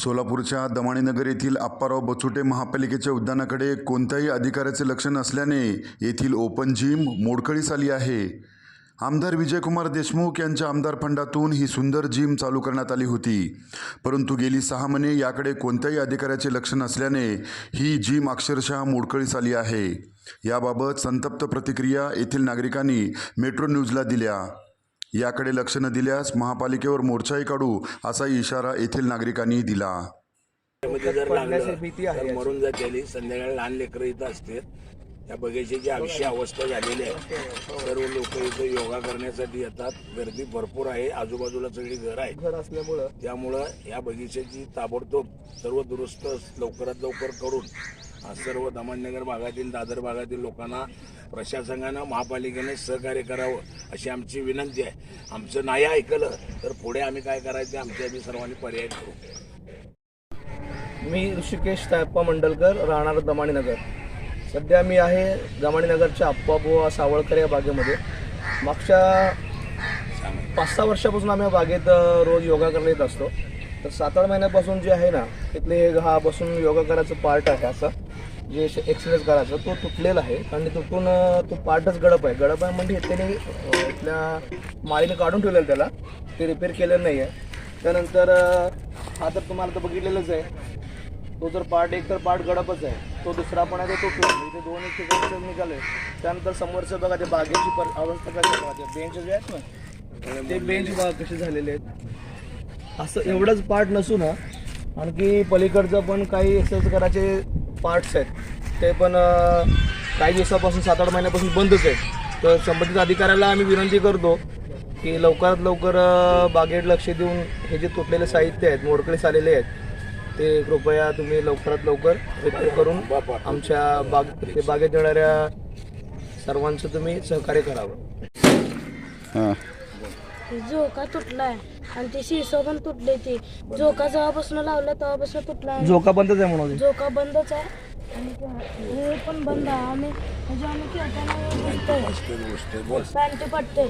सोलापूरच्या दमाणीनगर येथील आप्पाराव बचुटे महापालिकेच्या उद्यानाकडे कोणत्याही अधिकाऱ्याचे लक्ष नसल्याने येथील ओपन जिम मोडकळीस आली आहे. आमदार विजयकुमार देशमुख यांच्या आमदार फंडातून ही सुंदर जिम चालू करण्यात आली होती. परंतु गेली सहा महिने याकडे कोणत्याही अधिकाऱ्याचे लक्ष नसल्याने ही जिम अक्षरशः मोडकळीस आली आहे. याबाबत संतप्त प्रतिक्रिया येथील नागरिकांनी मेट्रो न्यूजला दिल्या. याकडे लक्ष न दिल्यास महापालिकेवर मोर्चाही काढू असा इशारा येथील नागरिकांनी दिला. मरून जाते संध्याकाळी लहान लेकरं इथं असते त्या बगीचेची अशी अवस्था झालेली आहे. सर्व लोक इथं योगा करण्यासाठी येतात. गर्दी भरपूर आहे. आजूबाजूला सगळी घर आहे घर असल्यामुळं. त्यामुळं या बगीच्याची ताबडतोब सर्व दुरुस्त लवकरात लवकर करून अ, सर्व दमणनगर भागातील दादर भागातील लोकांना प्रशासनानं महापालिकेने सहकार्य करावं अशी आमची विनंती आहे. आमचं नाही ऐकलं तर पुढे आम्ही काय करायचं आमच्या आम्ही सर्वांनी पर्याय करू मी ऋषिकेश तायप्पा मंडलकर राहणार दमाणीनगर. सध्या मी आहे दमाणीनगरच्या आप्पाबुवा सावळकर या बागेमध्ये. मागच्या पाच सहा वर्षापासून आम्ही बागेत रोज योगा करायला येत असतो. तर सात आठ महिन्यापासून जे आहे ना तिथले हा बसून योगा करायचं पार्ट आहे असं. जे एक्सरेस करायचं तो तुटलेला आहे. आणि तुटून तो पार्टच गडप आहे. गडप आहे म्हणजे त्याने अ, इथल्या माळीने काढून ठेवलेलं त्याला. ते रिपेअर केलेलं नाही आहे त्यानंतर हा तर तुम्हाला तर बघितलेलंच आहे. तो जर पार्ट एक तर पार्ट गडपच आहे. तो दुसरा पण आहे तो तुटला. इथे दोन एक ठिकाणी निघाले. त्यानंतर समोरचं बघा ते बागेची पर अवस्था कशी बघा ते बेंच जे आहेत ना ते बेंच बघा कसे झालेले आहेत. असं एवढंच पार्ट नसून ना आणखी पलीकडचं पण काही एक्सरसाइज करायचे पार्ट्स आहेत. ते पण काही दिवसापासून सात आठ महिन्यापासून बंदच आहेत. तर संबंधित अधिकाऱ्याला आम्ही विनंती करतो की लवकरात लवकर बागेत लक्ष देऊन हे जे तुटलेले साहित्य आहेत मोडकळीस आलेले आहेत ते कृपया तुम्ही लवकरात लवकर रिपेअर करून आमच्या बाग ते बागेत येणाऱ्या सर्वांचं तुम्ही सहकार्य करावं. झोका तुटलाय? आणि ते शिसो पण तुटले ते. झोका जेव्हापासून लावला तेव्हापासून तुटलाय झोका बंदच आहे म्हणून झोका बंदच आहे. आणि ते- हे पण बंद आहे. आम्ही म्हणजे आम्ही खेळताना दिसतोय गोष्ट बोल. पॅन्ट पडते